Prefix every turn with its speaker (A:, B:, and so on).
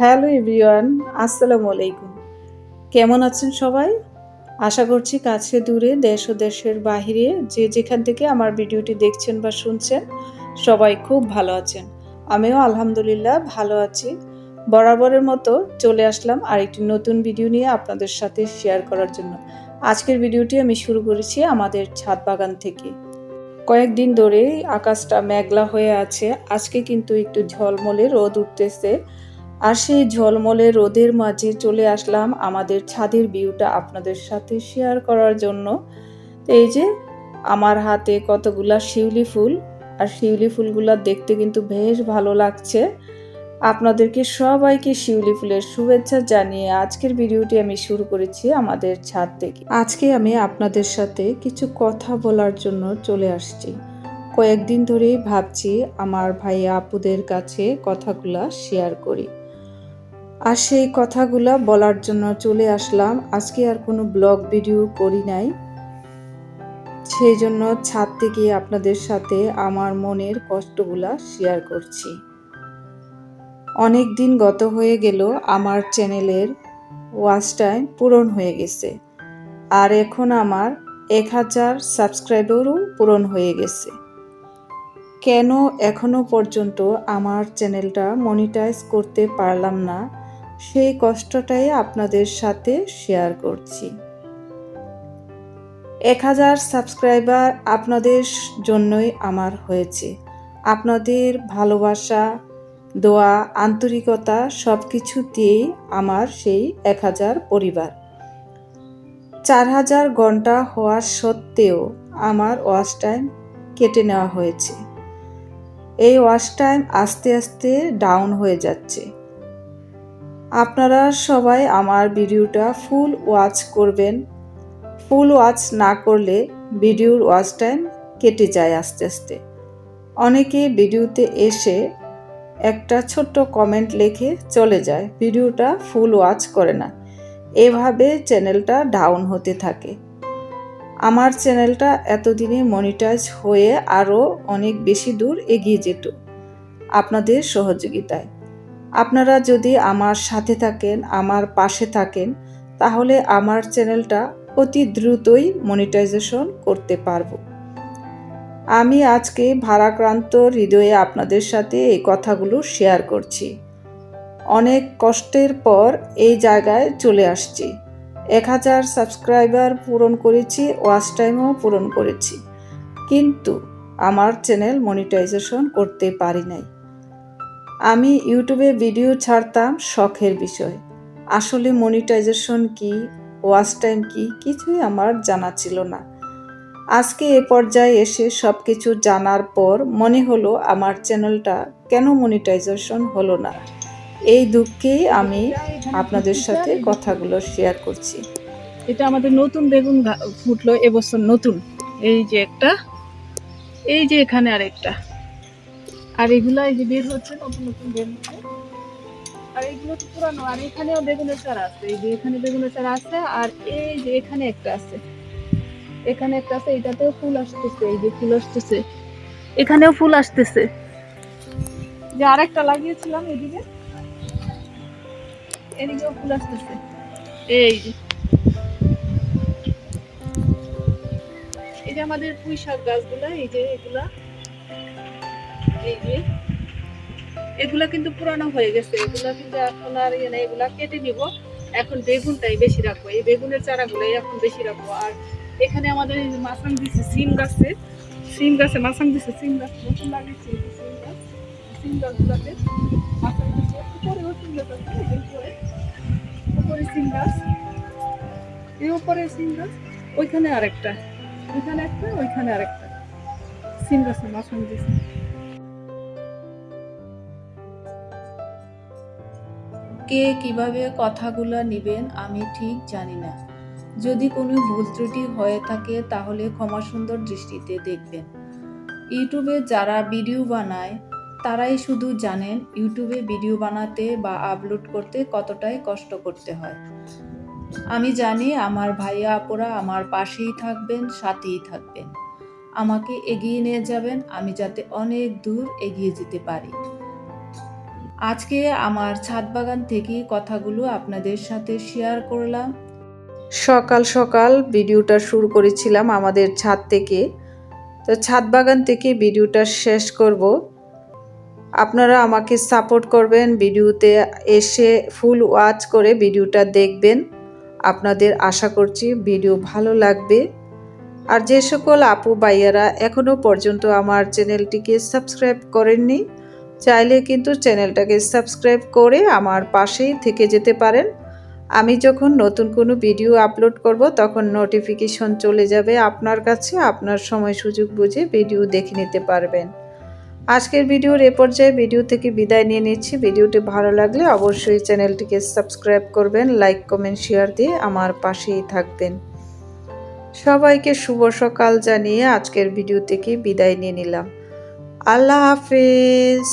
A: Hello everyone, আসসালামু আলাইকুম। কেমন আছেন সবাই? আশা করছি কাছে দূরে, দেশ ও দেশের বাহিরে যে যেখান থেকে আমার ভিডিওটি দেখছেন বা শুনছেন, সবাই খুব ভালো আছেন। আমিও আলহামদুলিল্লাহ ভালো আছি। বরাবরের মতো চলে আসলাম আরেকটি নতুন ভিডিও নিয়ে আপনাদের সাথে শেয়ার করার জন্য। আজকের ভিডিওটি আমি শুরু করেছি আমাদের ছাদ বাগান থেকে। কয়েকদিন ধরে আকাশটা মেঘলা হয়ে আছে। আজকে কিন্তু একটু ঝলমলে রোদ উঠতেছে। আর সেই ঝলমলে রোদের মাঝে চলে আসলাম আমাদের ছাদের ভিউটা আপনাদের সাথে শেয়ার করার জন্য। তো এই যে আমার হাতে কতগুলা শিউলি ফুল, আর শিউলি ফুলগুলো দেখতে কিন্তু বেশ ভালো লাগছে। আপনাদেরকে সবাইকে শিউলি ফুলের শুভেচ্ছা জানিয়ে আজকের ভিডিওটি আমি শুরু করেছি আমাদের ছাদ থেকে। আজকে আমি আপনাদের সাথে কিছু কথা বলার জন্য চলে আসছি। কয়েকদিন ধরেই ভাবছি আমার ভাইয়া আপুদের কাছে কথাগুলা শেয়ার করি। আর সেই কথাগুলা বলার জন্য চলে আসলাম। আজকে আর কোনো ব্লগ ভিডিও করি নাই। সেই জন্য ছাদ থেকে আপনাদের সাথে আমার মনের কষ্টগুলা শেয়ার করছি। অনেক দিন গত হয়ে গেল, আমার চ্যানেলের ওয়াচ টাইম পূরণ হয়ে গেছে। আর এখন আমার এক হাজার সাবস্ক্রাইবারও পূরণ হয়ে গেছে। কেন এখনও পর্যন্ত আমার চ্যানেলটা মনিটাইজ করতে পারলাম না? সেই কষ্টটাই আপনাদের সাথে শেয়ার করছি। এক হাজার সাবস্ক্রাইবার আপনাদের জন্যই আমার হয়েছে। আপনাদের ভালোবাসা, দোয়া, আন্তরিকতা সব কিছু দিয়েই আমার সেই এক হাজার পরিবার। চার হাজার ঘণ্টা হওয়ার সত্ত্বেও আমার ওয়াচ টাইম কেটে নেওয়া হয়েছে। এই ওয়াচ টাইম আস্তে আস্তে ডাউন হয়ে যাচ্ছে। আপনারা সবাই আমার ভিডিওটা ফুল ওয়াচ করবেন। ফুল ওয়াচ না করলে ভিডিওর ওয়াচ টাইম কেটে যায় আস্তে আস্তে। অনেকে ভিডিওতে এসে একটা ছোট্ট কমেন্ট লেখে চলে যায়, ভিডিওটা ফুল ওয়াচ করে না। এভাবে চ্যানেলটা ডাউন হতে থাকে। আমার চ্যানেলটা এতদিনে মনিটাইজ হয়ে আরও অনেক বেশি দূর এগিয়ে যেত। আপনাদের সহযোগিতায়। আপনারা যদি আমার সাথে থাকেন, আমার পাশে থাকেন, তাহলে আমার চ্যানেলটা অতি দ্রুতই মনিটাইজেশন করতে পারব। আমি আজকে ভারাক্রান্ত হৃদয়ে আপনাদের সাথে এই কথাগুলো শেয়ার করছি। অনেক কষ্টের পর এই জায়গায় চলে আসছি। এক হাজার সাবস্ক্রাইবার পূরণ করেছি, ওয়াচ টাইমও পূরণ করেছি। কিন্তু আমার চ্যানেল মনিটাইজেশন করতে পারি নাই। আমি ইউটিউবে ভিডিও ছাড়তাম শখের বিষয়। আসলে মনিটাইজেশন কি ওয়াচ টাইম কি, কিছুই আমার জানা ছিল না। আজকে এ পর্যায়ে এসে সব কিছু জানার পর মনে হলো আমার চ্যানেলটা কেন মনিটাইজেশন হলো না। এই দুঃখেই আমি আপনাদের সাথে কথাগুলো শেয়ার করছি।
B: এটা আমাদের নতুন বেগুন ফুটলো এবছর নতুন। এই যে একটা, এই যে এখানে আরেকটা। আর এগুলো এই যে বের হচ্ছে, নতুন নতুন বের হচ্ছে। আর এগুলো তো পুরানো, আর এখানেও বেগুনের চারা আছে। এই যে এখানে বেগুনের চারা আছে, আর এই যে এখানে একটা আছে। এখানে একটা আছে, এটাতেও ফুল আসতেছে, এই যে ফুল আসতেছে। এখানেও ফুল আসতেছে। যে আরেকটা লাগিয়েছিলাম এদিকে। এদিকেও ফুল আসতেছে। এই যে। যে আমাদের পুঁই শাক গাছগুলা, এই যে এগুলা। এগুলা কিন্তু পুরানো হয়ে গেছে। এগুলা কিন্তু এখন আর ইয়ে না এগুলা কেটে নিব। এখন বেগুনটাই বেশি রাখব। এই বেগুনের চারাগুলাই এখন বেশি রাখব। আর এখানে আমাদের মাছাং দিছে সিম গাছে। সিম গাছে, মাছাং দিছে সিম গাছ। নতুন লাগিয়েছে সিম গাছ। উপরেও উপরে। উপরে সিম গাছ। গাছ। ওইখানে আরেকটা। ওইখানে একটা, ওইখানে আরেকটা। সিম গাছে মাছাং দিছে।
A: কে কীভাবে কথাগুলো নেবেন আমি ঠিক জানি না। যদি কোনো ভুল ত্রুটি হয়ে থাকে তাহলে ক্ষমা সুন্দর দৃষ্টিতে দেখবেন। ইউটিউবে যারা ভিডিও বানায়, তারাই শুধু জানেন ইউটিউবে ভিডিও বানাতে বা আপলোড করতে কতটাই কষ্ট করতে হয়। আমি জানি আমার ভাইয়া আপুরা আমার পাশেই থাকবেন, সাথেই থাকবেন। আমাকে এগিয়ে নিয়ে যাবেন, আমি যাতে অনেক দূর এগিয়ে যেতে পারি। আজকে আমার ছাদ বাগান থেকে কথাগুলো আপনাদের সাথে শেয়ার করলাম। সকাল সকাল ভিডিওটা শুরু করেছিলাম আমাদের ছাদ থেকে। তো ছাদ বাগান থেকে ভিডিওটা শেষ করব। আপনারা আমাকে সাপোর্ট করবেন ভিডিওতে এসে ফুল ওয়াচ করে ভিডিওটা দেখবেন। আপনাদের আশা করছি ভিডিও ভালো লাগবে। আর যে সকল আপু ভাইয়ারা এখনও পর্যন্ত আমার চ্যানেলটিকে সাবস্ক্রাইব করেননি চাইলে কিন্তু চ্যানেলটাকে সাবস্ক্রাইব করে আমার পাশেই থেকে যেতে পারেন। আমি যখন নতুন কোনো ভিডিও আপলোড করব, তখন নোটিফিকেশন চলে যাবে আপনার কাছে। আপনার সময় সুযোগ বুঝে ভিডিও দেখে নিতে পারবেন। আজকের ভিডিওর এ পর্যায়ে ভিডিও থেকে বিদায় নিয়ে নিচ্ছি। ভিডিওটি ভালো লাগলে অবশ্যই চ্যানেলটিকে সাবস্ক্রাইব করবেন, লাইক, কমেন্ট, শেয়ার দিয়ে আমার পাশেই থাকবেন। সবাইকে শুভ সকাল জানিয়ে আজকের ভিডিও থেকে বিদায় নিয়ে নিলাম। আল্লাহ হাফেজ